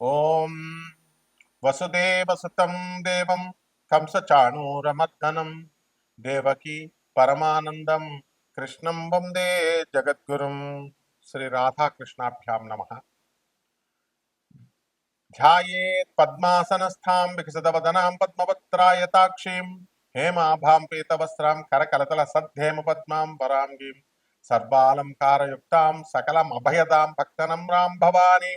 ॐ कंस देवं कंसचाणूरमर्दनं, देवकी परमानन्दं, कृष्ण वंदे जगद्गु श्रीराधाकृष्णाभ्यां नमः। ध्यायेत् पद्मासनस्थां विकसितवदनां पद्मपत्रायताक्षीं हेमाभां पीतवस्त्रां करकलतलसद्धेमपद्मां वराङ्गीं सर्वालङ्कारयुक्तां सकलमभयदां भक्तनं रां भवानीं।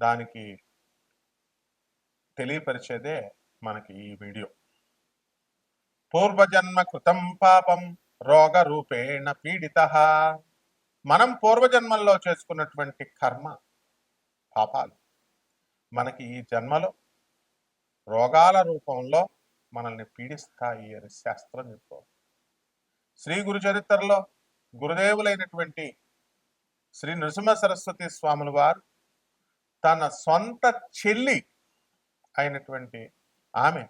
దానికి తెలియపరిచేదే మనకి ఈ వీడియో. పూర్వజన్మ కృతం పాపం రోగ రూపేణ పీడిత. మనం పూర్వజన్మల్లో చేసుకున్నటువంటి కర్మ పాపాలు. మనకి ఈ జన్మలో రోగాల రూపంలో మనల్ని పీడిస్తాయి అని శాస్త్రం చెప్పుకోవాలి శ్రీ గురు చరిత్రలో గురుదేవులైనటువంటి శ్రీ నృసింహ సరస్వతి స్వాముల వారు తన సొంత చెల్లి అయినటువంటి ఆమె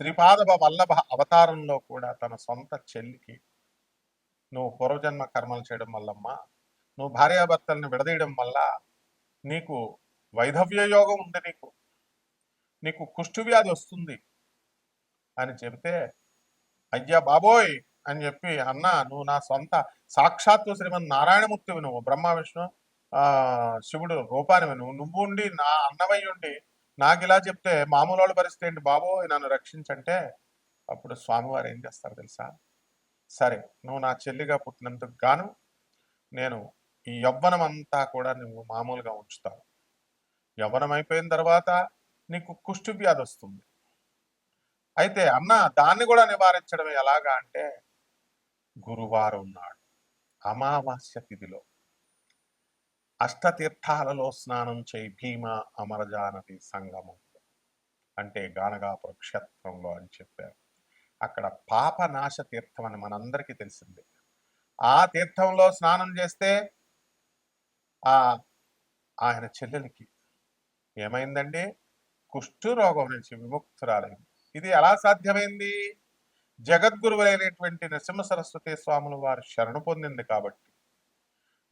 శ్రీపాద వల్లభ అవతారంలో కూడా తన సొంత చెల్లికి నువ్వు పూర్వజన్మ కర్మలు చేయడం వల్లమ్మా నువ్వు భార్యాభర్తల్ని విడదీయడం వల్ల నీకు వైధవ్య యోగం ఉంది నీకు. నీకు కుష్ఠువ్యాధి వస్తుంది అని చెబితే అయ్యా బాబోయ్ అని చెప్పి అన్న నువ్వు నా సొంత సాక్షాత్తు శ్రీమన్ నారాయణమూర్తివి నువ్వు బ్రహ్మ విష్ణు శివుడు రూపాన్ని నువ్వు నువ్వు ఉండి నా అన్నమై ఉండి నాకు ఇలా చెప్తే మామూలు వాళ్ళ పరిస్థితి ఏంటి బాబో? నన్ను రక్షించంటే అప్పుడు స్వామివారు ఏం చేస్తారు తెలుసా? సరే నువ్వు నా చెల్లిగా పుట్టినందుకు గాను నేను ఈ యవ్వనం అంతా కూడా నువ్వు మామూలుగా ఉంచుతావు. యవ్వనం అయిపోయిన తర్వాత నీకు కుష్టి వ్యాధి వస్తుంది. అయితే అన్న దాన్ని కూడా నివారించడం ఎలాగా అంటే గురువారం నాడు అమావాస్య తిథిలో అష్టతీర్థాలలో స్నానం చేయి భీమ అమరజానది సంగమం అంటే గానగాపుర క్షేత్రంలో అని చెప్పారు. అక్కడ పాపనాశ తీర్థం అని మనందరికీ తెలిసిందే. ఆ తీర్థంలో స్నానం చేస్తే ఆ ఆయన చెల్లెలికి ఏమైందండి? కుష్ఠు రోగం నుంచి విముక్తురాలైంది. ఇది ఎలా సాధ్యమైంది? జగద్గురువులైనటువంటి నరసింహ సరస్వతి స్వాముల వారు శరణు పొందింది కాబట్టి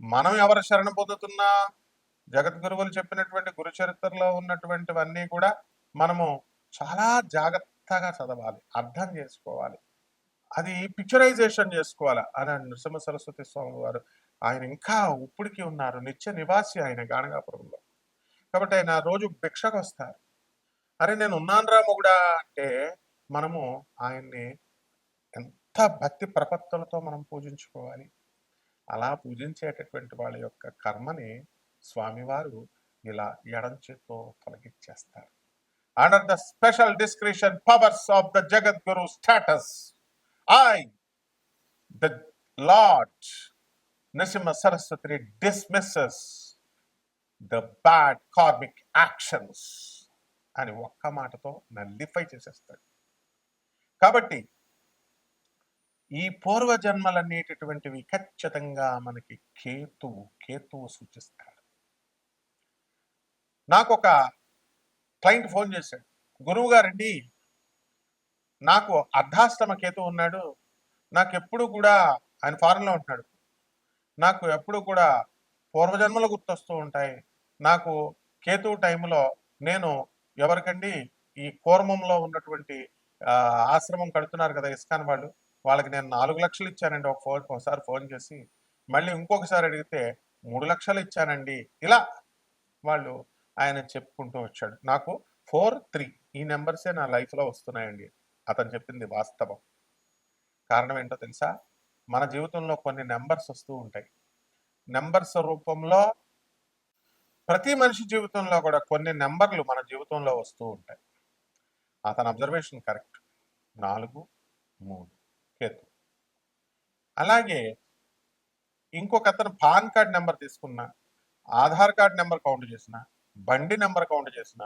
మనం ఎవరు శరణ పొందుతున్నా జగద్గురువులు చెప్పినటువంటి గురు చరిత్రలో ఉన్నటువంటివన్నీ కూడా మనము చాలా జాగ్రత్తగా చదవాలి అర్థం చేసుకోవాలి. అది పిక్చరైజేషన్ చేసుకోవాలి. అని నృసింహ సరస్వతి స్వామి వారు ఆయన ఇంకా ఉప్పుడికి ఉన్నారు. నిత్య నివాసి ఆయన గానగాపురంలో. కాబట్టి ఆయన రోజు భిక్షకు వస్తారు. అరే నేను ఉన్నాను రా మొగుడా అంటే మనము ఆయన్ని ఎంత భక్తి ప్రపత్తులతో మనం పూజించుకోవాలి. అలా పూజించేటటువంటి వాళ్ళ యొక్క కర్మని స్వామివారు ఇలా ఎడం చేత్తో తొలగించేస్తారు. Under the special description powers of the Jagadguru status I the lord Narasimha Saraswati dismisses the bad karmic actions అని ఒక్క మాటతో నల్లిఫై చేసేస్తాడు. కాబట్టి ఈ పూర్వజన్మలనేటటువంటివి ఖచ్చితంగా మనకి కేతువు కేతువు సూచిస్తాడు. నాకు ఒక క్లయింట్ ఫోన్ చేశాడు. గురువు గారండి నాకు అర్ధాశ్రమ కేతు ఉన్నాడు. నాకు ఎప్పుడు కూడా ఆయన ఫారెన్లో ఉంటున్నాడు నాకు ఎప్పుడు కూడా పూర్వజన్మలు గుర్తొస్తూ ఉంటాయి. నాకు కేతు టైంలో నేను ఎవరికండి ఈ కూర్మంలో ఉన్నటువంటి ఆశ్రమం కడుతున్నారు కదా ఇస్కాన్ వాళ్ళు. వాళ్ళకి నేను నాలుగు లక్షలు ఇచ్చానండి ఒక ఫోన్ ఒకసారి ఫోన్ చేసి. మళ్ళీ ఇంకొకసారి అడిగితే మూడు లక్షలు ఇచ్చానండి. ఇలా వాళ్ళు ఆయన చెప్పుకుంటూ వచ్చాడు. నాకు ఫోర్ త్రీ ఈ నెంబర్సే నా లైఫ్లో వస్తున్నాయండి. అతను చెప్పింది వాస్తవం. కారణం ఏంటో తెలుసా? మన జీవితంలో కొన్ని నెంబర్స్ వస్తూ ఉంటాయి. నెంబర్స్ రూపంలో ప్రతి మనిషి జీవితంలో కూడా కొన్ని నెంబర్లు మన జీవితంలో వస్తూ ఉంటాయి. అతని అబ్జర్వేషన్ కరెక్ట్. నాలుగు మూడు. కేతు అలాగే ఇంకొక అతను పాన్ కార్డ్ నెంబర్ తీసుకున్న ఆధార్ కార్డ్ నెంబర్ కౌంట్ చేసిన బండి నెంబర్ కౌంట్ చేసిన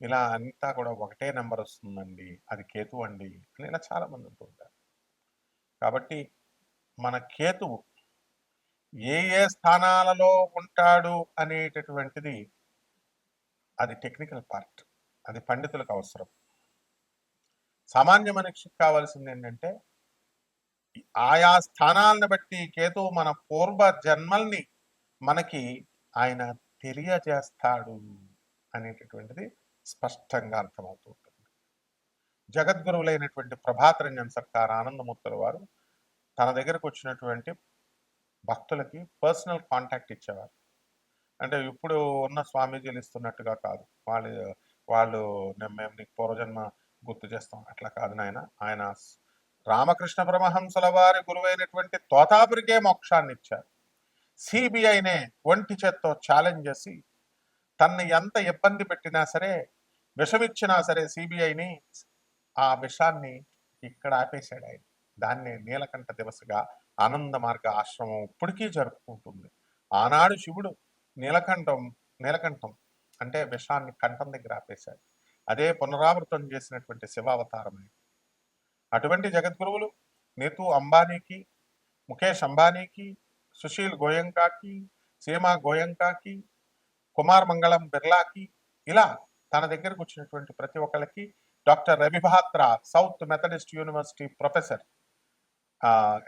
ఇలా అంతా కూడా ఒకటే నెంబర్ వస్తుందండి అది కేతు అండి అని ఇలా చాలా మంది ఉంటారు. కాబట్టి మన కేతువు ఏ ఏ స్థానాలలో ఉంటాడు అనేటటువంటిది అది టెక్నికల్ పార్ట్ అది పండితులకు అవసరం. సామాన్య మనిషికి కావాల్సింది ఏంటంటే ఆయా స్థానాలను బట్టి కేతు మన పూర్వ జన్మల్ని మనకి ఆయన తెలియజేస్తాడు అనేటటువంటిది స్పష్టంగా అర్థమవుతూ ఉంటుంది జగద్గురువులైనటువంటి ప్రభాతరంజన్ సర్కార్ ఆనందమూర్తుల వారు తన దగ్గరకు వచ్చినటువంటి భక్తులకి పర్సనల్ కాంటాక్ట్ ఇచ్చేవారు. అంటే ఇప్పుడు ఉన్న స్వామీజీలు ఇస్తున్నట్టుగా కాదు. వాళ్ళు వాళ్ళు మేము నీకు పూర్వజన్మ గుర్తు చేస్తాం. అట్లా కాదు నాయన. ఆయన రామకృష్ణ పరమహంసుల వారి గురువైనటువంటి తోతాపురికే మోక్షాన్ని ఇచ్చారు సిబిఐనే ఒంటి చేత్తో ఛాలెంజ్ చేసి తన్ని ఎంత ఇబ్బంది పెట్టినా సరే విషమిచ్చినా సరే సిబిఐని ఆ విషాన్ని ఇక్కడ ఆపేశాడు ఆయన. దాన్ని నీలకంఠ దివసగా ఆనంద మార్గ ఆశ్రమం ఇప్పటికీ జరుపుకుంటుంది. ఆనాడు శివుడు నీలకంఠం నీలకంఠం అంటే విషాన్ని కంఠం దగ్గర ఆపేశాడు. అదే పునరావృతం చేసినటువంటి శివావతారమే అటువంటి జగద్గురువులు నీతు అంబానీకి ముఖేష్ అంబానీకి సుశీల్ గోయంకాకి సీమా గోయంకాకి కుమార్ మంగళం బిర్లాకి ఇలా తన దగ్గరకు వచ్చినటువంటి ప్రతి ఒక్కరికి doctor Ravi Batra south methodist university professor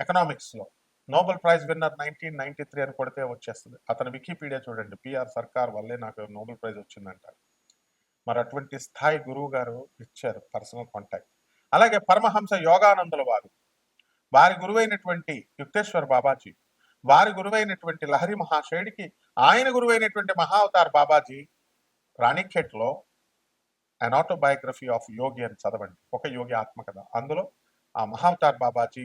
ఎకనామిక్స్లో. Nobel prize winner nineteen ninety three అని కొడితే వచ్చేస్తుంది. అతను వికీపీడియా చూడండి. పిఆర్ సర్కార్ వల్లే నాకు నోబెల్ ప్రైజ్ వచ్చిందంటారు మరి అటువంటి స్థాయి గురువు గారు ఇచ్చారు పర్సనల్ కాంటాక్ట్. అలాగే పరమహంస యోగానందుల వారు. వారి గురువైనటువంటి యుక్తేశ్వర్ బాబాజీ వారి గురువైనటువంటి లహరి మహాశయుడికి ఆయన గురువైనటువంటి మహావతార్ బాబాజీ రాణిఖేట్లో అన్ ఆటోబయోగ్రఫీ ఆఫ్ యోగి అని చదవండి. ఒక యోగి ఆత్మకథ. అందులో ఆ మహావతార్ బాబాజీ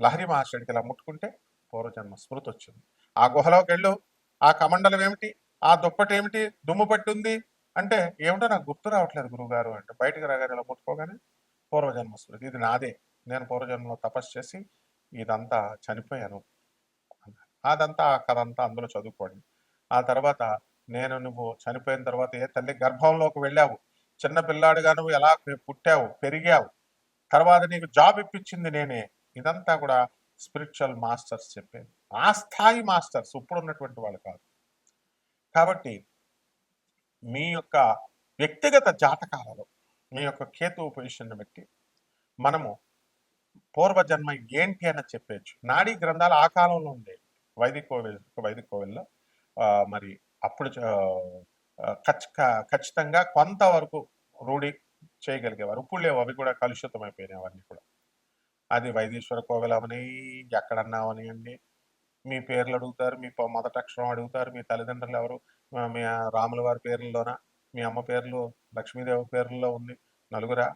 లహరి మహాశయుడికి ఇలా ముట్టుకుంటే పూర్వజన్మ స్మృతి వచ్చింది ఆ గుహలోకి వెళ్ళు. ఆ కమండలం ఏమిటి? ఆ దుప్పటి ఏమిటి? దుమ్ము పట్టి ఉంది అంటే ఏమిటో నాకు గుర్తు రావట్లేదు గురువుగారు అంటే బయటకు రాగానే ఇలా ముట్టుకోగానే పూర్వజన్మ స్మృతి ఇది నాదే. నేను పూర్వజన్మలో తపస్సు చేసి ఇదంతా చనిపోయాను అదంతా ఆ కథ అంతా అందులో చదువుకోండి. ఆ తర్వాత నేను నువ్వు చనిపోయిన తర్వాత ఏ తల్లి గర్భంలోకి వెళ్ళావు? చిన్న పిల్లాడుగా నువ్వు ఎలా పుట్టావు? పెరిగావు? తర్వాత నీకు జాబ్ ఇప్పించింది నేనే. ఇదంతా కూడా స్పిరిచువల్ మాస్టర్స్ చెప్పేది. ఆ స్థాయి మాస్టర్స్ ఇప్పుడు ఉన్నటువంటి వాళ్ళు కాదు. కాబట్టి మీ యొక్క వ్యక్తిగత జాతకాలలో మీ యొక్క కేతు పొజిషన్ని బట్టి మనము పూర్వజన్మ ఏంటి అని చెప్పేయచ్చు. నాడీ గ్రంథాలు ఆ కాలంలో ఉండేవి వైదిక కోవిల్ వైదిక కోవిల్లో మరి అప్పుడు చ- ఖచ్చితంగా కొంతవరకు రూఢి చేయగలిగేవారు. ఇప్పుడు లేవు అవి కూడా కలుషితం అయిపోయినాయి అవన్నీ కూడా. అది వైదీశ్వర కోవిల్ అవని ఎక్కడన్నా అవనియండి మీ పేర్లు అడుగుతారు మీ మొదట అక్షరం అడుగుతారు మీ తల్లిదండ్రులు ఎవరు మీ రాముల వారి పేర్లలోన? మీ అమ్మ పేర్లు లక్ష్మీదేవి పేర్లలో ఉంది నలుగురా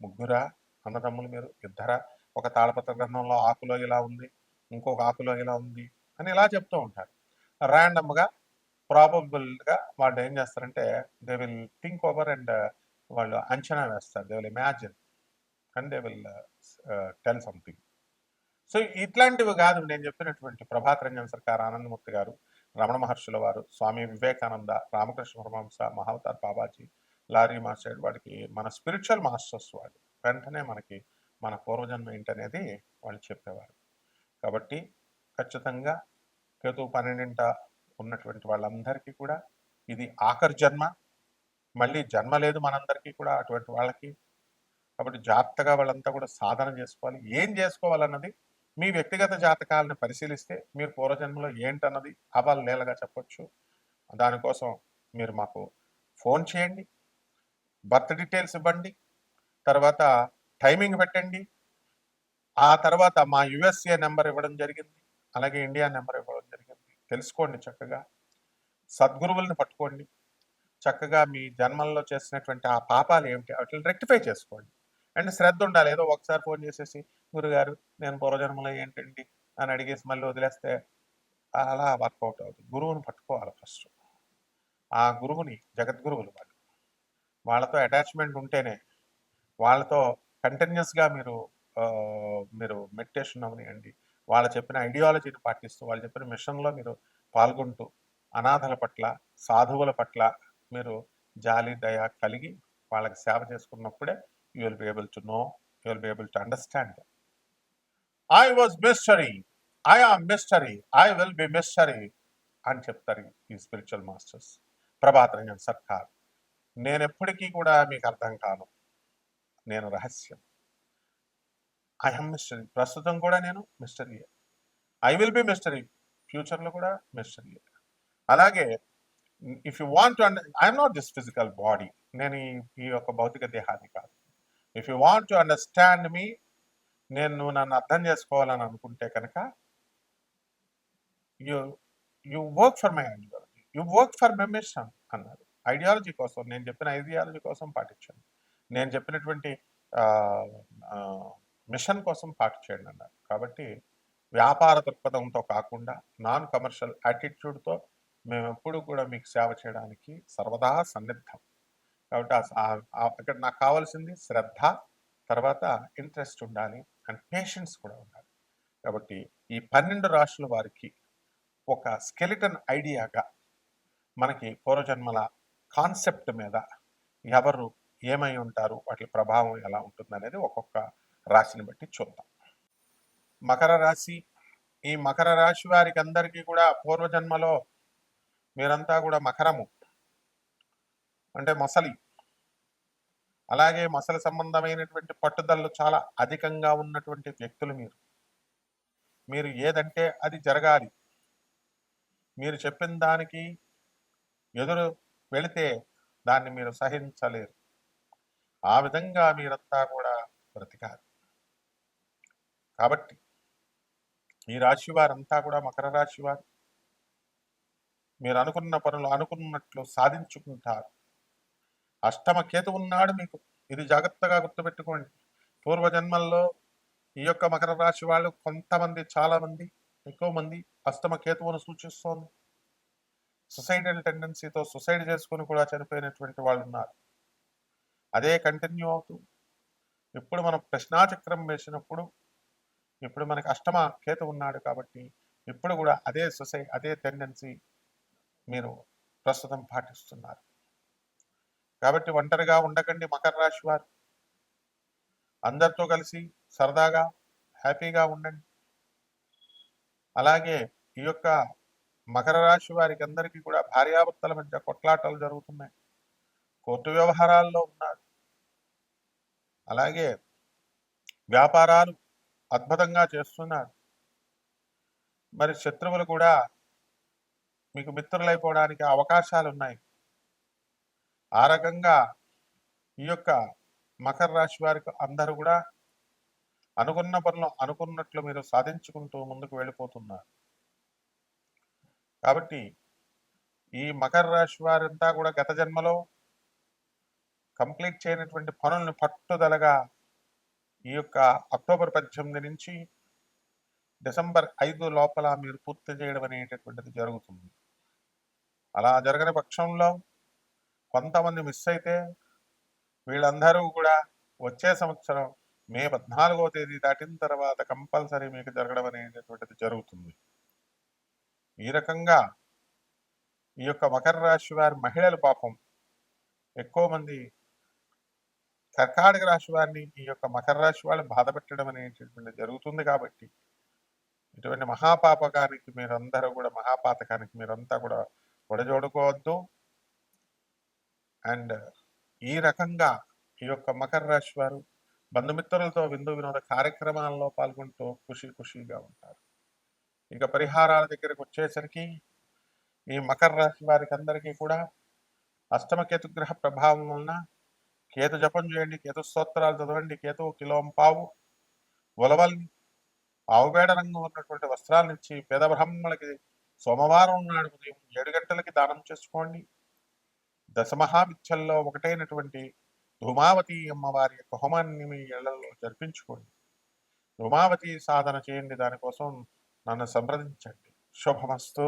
ముగ్గురా అన్నదమ్ములు మీరు ఇద్దరా? ఒక తాళపత్ర గ్రంథంలో ఆకులో ఇలా ఉంది ఇంకొక ఆకులో ఇలా ఉంది అని ఇలా చెప్తూ ఉంటారు. ర్యాండమ్గా ప్రాబబుల్గా వాళ్ళు ఏం చేస్తారంటే they will think over and వాళ్ళు అంచనా వేస్తారు. They will imagine and they will tell something so ఇట్లాంటివి కాదు. నేను చెప్పినటువంటి ప్రభాత్ రంజన్ సర్కార్ ఆనందమూర్తి గారు రమణ మహర్షుల వారు స్వామి వివేకానంద రామకృష్ణ పరమహంస మహావతార్ బాబాజీ లారీ మాస్టర్ వాడికి మన స్పిరిచువల్ మాస్టర్స్ వాళ్ళు. వెంటనే మనకి మన పూర్వజన్మ ఏంటనేది వాళ్ళు చెప్పేవారు. కాబట్టి ఖచ్చితంగా కేతు పన్నెండింట ఉన్నటువంటి వాళ్ళందరికీ కూడా ఇది ఆఖరి జన్మ. మళ్ళీ జన్మ లేదు మనందరికీ కూడా అటువంటి వాళ్ళకి. కాబట్టి జాగ్రత్తగా వాళ్ళంతా కూడా సాధన చేసుకోవాలి. ఏం చేసుకోవాలన్నది మీ వ్యక్తిగత జాతకాలను పరిశీలిస్తే మీరు పూర్వజన్మలో ఏంటన్నది అవాలు నేలగా చెప్పొచ్చు. దానికోసం మీరు మాకు ఫోన్ చేయండి. బర్త్ డీటెయిల్స్ ఇవ్వండి. తర్వాత టైమింగ్ పెట్టండి. ఆ తర్వాత మా యుఎస్ఏ నెంబర్ ఇవ్వడం జరిగింది. అలాగే ఇండియా నెంబర్ ఇవ్వడం జరిగింది. తెలుసుకోండి చక్కగా. సద్గురువుల్ని పట్టుకోండి. చక్కగా మీ జన్మల్లో చేసినటువంటి ఆ పాపాలు ఏమిటి? వాటిని రెక్టిఫై చేసుకోండి. అండ్ శ్రద్ధ ఉండాలి. ఏదో ఒకసారి ఫోన్ చేసేసి గురుగారు నేను పూర్వజన్మలో ఏంటండి? అని అడిగేసి మళ్ళీ వదిలేస్తే అలా వర్కౌట్ అవుతుంది. గురువుని పట్టుకోవాలి ఫస్ట్. ఆ గురువుని జగద్గురువులు వాళ్ళు. వాళ్ళతో అటాచ్మెంట్ ఉంటేనే వాళ్ళతో కంటిన్యూస్గా మీరు మీరు మెడిటేషన్ అవనియండి వాళ్ళు చెప్పిన ఐడియాలజీని పాటిస్తూ వాళ్ళు చెప్పిన మిషన్లో మీరు పాల్గొంటూ అనాథల పట్ల సాధువుల పట్ల మీరు జాలి దయ కలిగి వాళ్ళకి సేవ చేసుకున్నప్పుడే you will be able to know you will be able to understand I was mystery I am mystery I will be mystery అని చెప్తారు ఈ స్పిరిచువల్ మాస్టర్స్ ప్రభాత్ రంజన్ సర్కార్ నేను ఎప్పటికీ కూడా మీకు అర్థం కాను. నేను రహస్యం. ఐ హమ్ మిస్టరీ ప్రస్తుతం కూడా నేను mystery I will be mystery ఫ్యూచర్లో కూడా మిస్టరీ అలాగే if you want to under I'm not this physical body నేను ఈ ఈ యొక్క భౌతిక దేహాన్ని కాదు. If you want to understand మీ నేను నువ్వు నన్ను అర్థం చేసుకోవాలని అనుకుంటే కనుక you you work for my ideology you work for my mission అన్నారు ఐడియాలజీ కోసం నేను చెప్పిన ఐడియాలజీ కోసం పాటించండి. నేను చెప్పినటువంటి మిషన్ కోసం పాటు అన్నారు కాబట్టి వ్యాపార దృక్పథంతో కాకుండా నాన్ కమర్షియల్ యాటిట్యూడ్తో మేము ఎప్పుడు కూడా మీకు సేవ చేయడానికి సర్వదా సన్నిద్ధం. కాబట్టి అక్కడ నాకు కావాల్సింది శ్రద్ధ తర్వాత ఇంట్రెస్ట్ ఉండాలి అండ్ పేషెన్స్ కూడా ఉండాలి. కాబట్టి ఈ పన్నెండు రాశుల వారికి ఒక స్కెలిటన్ ఐడియాగా మనకి పూర్వజన్మల కాన్సెప్ట్ మీద ఎవరు ఏమై ఉంటారు వాటి ప్రభావం ఎలా ఉంటుంది అనేది ఒక్కొక్క రాశిని బట్టి చూద్దాం. మకర రాశి ఈ మకర రాశి వారికి అందరికీ కూడా పూర్వజన్మలో మీరంతా కూడా మకరము అంటే మొసలి. అలాగే మసల సంబంధమైనటువంటి పట్టుదలలు చాలా అధికంగా ఉన్నటువంటి వ్యక్తులు మీరు. మీరు ఏదంటే అది జరగాలి. మీరు చెప్పిన దానికి ఎదురు వెళితే దాన్ని మీరు సహించలేరు. ఆ విధంగా మీరంతా కూడా బ్రతికారు కాబట్టి ఈ రాశి వారంతా కూడా మకర రాశి వారు. మీరు అనుకున్న పనులు అనుకున్నట్లు సాధించుకుంటారు. అష్టమ కేతు ఉన్నాడు మీకు. ఇది జాగ్రత్తగా గుర్తుపెట్టుకోండి. పూర్వజన్మల్లో ఈ యొక్క మకర రాశి వాళ్ళు కొంతమంది చాలామంది ఎక్కువ మంది అష్టమ కేతువును సూచిస్తోంది. సుసైడల్ టెండెన్సీతో సుసైడ్ చేసుకుని కూడా చనిపోయినటువంటి వాళ్ళు ఉన్నారు. అదే కంటిన్యూ అవుతూ ఇప్పుడు మనం ప్రశ్నాచక్రం వేసినప్పుడు ఇప్పుడు మనకి అష్టమ కేతు ఉన్నాడు కాబట్టి ఇప్పుడు కూడా అదే సొసై అదే టెండెన్సీ మీరు ప్రస్తుతం పాటిస్తున్నారు. కాబట్టి ఒంటరిగా ఉండకండి మకర రాశి వారు. అందరితో కలిసి సరదాగా హ్యాపీగా ఉండండి. అలాగే ఈ యొక్క మకర రాశి వారికి అందరికీ కూడా భార్యాభర్తల మధ్య కొట్లాటలు జరుగుతున్నాయి. కోర్టు వ్యవహారాల్లో ఉన్నారు. అలాగే వ్యాపారాలు అద్భుతంగా చేస్తున్నారు. మరి శత్రువులు కూడా మీకు మిత్రులైపోవడానికి అవకాశాలు ఉన్నాయి ఆ రకంగా ఈ యొక్క మకర రాశి వారికి అందరూ కూడా అనుకున్న పనులు అనుకున్నట్లు మీరు సాధించుకుంటూ ముందుకు వెళ్ళిపోతున్నారు. కాబట్టి ఈ మకర రాశి వారంతా కూడా గత జన్మలో కంప్లీట్ చేయనటువంటి పనులను పట్టుదలగా ఈ యొక్క అక్టోబర్ పద్దెనిమిది నుంచి డిసెంబర్ ఐదు లోపల మీరు పూర్తి చేయడం అనేటటువంటిది జరుగుతుంది. అలా జరగని పక్షంలో కొంతమంది మిస్ అయితే వీళ్ళందరూ కూడా వచ్చే సంవత్సరం మే పద్నాలుగో తేదీ దాటిన తర్వాత కంపల్సరీ మీకు జరగడం అనేటటువంటిది జరుగుతుంది. ఈ రకంగా ఈ యొక్క మకర రాశి వారి మహిళలు పాపం ఎక్కువ మంది కర్కాటక రాశి వారిని ఈ యొక్క మకర రాశి వాళ్ళు బాధ పెట్టడం అనేటటువంటి జరుగుతుంది కాబట్టి ఇటువంటి మహాపాపకానికి మీరందరూ కూడా మహాపాతకానికి మీరంతా కూడా ఒడజోడుకోవద్దు. అండ్ ఈ రకంగా ఈ యొక్క మకర రాశి వారు బంధుమిత్రులతో విందు వినోద కార్యక్రమాల్లో పాల్గొంటూ ఖుషి ఖుషిగా ఉంటారు. ఇక పరిహారాల దగ్గరకు వచ్చేసరికి ఈ మకర రాశి వారికి అందరికీ కూడా అష్టమ కేతుగ్రహ ప్రభావం వలన కేతు జపం చేయండి కేతు స్తోత్రాలు చదవండి కేతు కిలోం పావు ఉలవల్ని ఆవుపేడ రంగు ఉన్నటువంటి వస్త్రాలను ఇచ్చి పేద బ్రాహ్మణులకి సోమవారం నాడు ఉదయం ఏడు గంటలకి దానం చేసుకోండి. దశమహావిద్యల్లో ఒకటైనటువంటి ధూమావతి అమ్మవారి యొక్క హోమాన్ని మీ ఇళ్ళలో జరిపించుకోండి. ధూమావతి సాధన చేయండి. దానికోసం నన్ను సంప్రదించండి. శుభమస్తూ.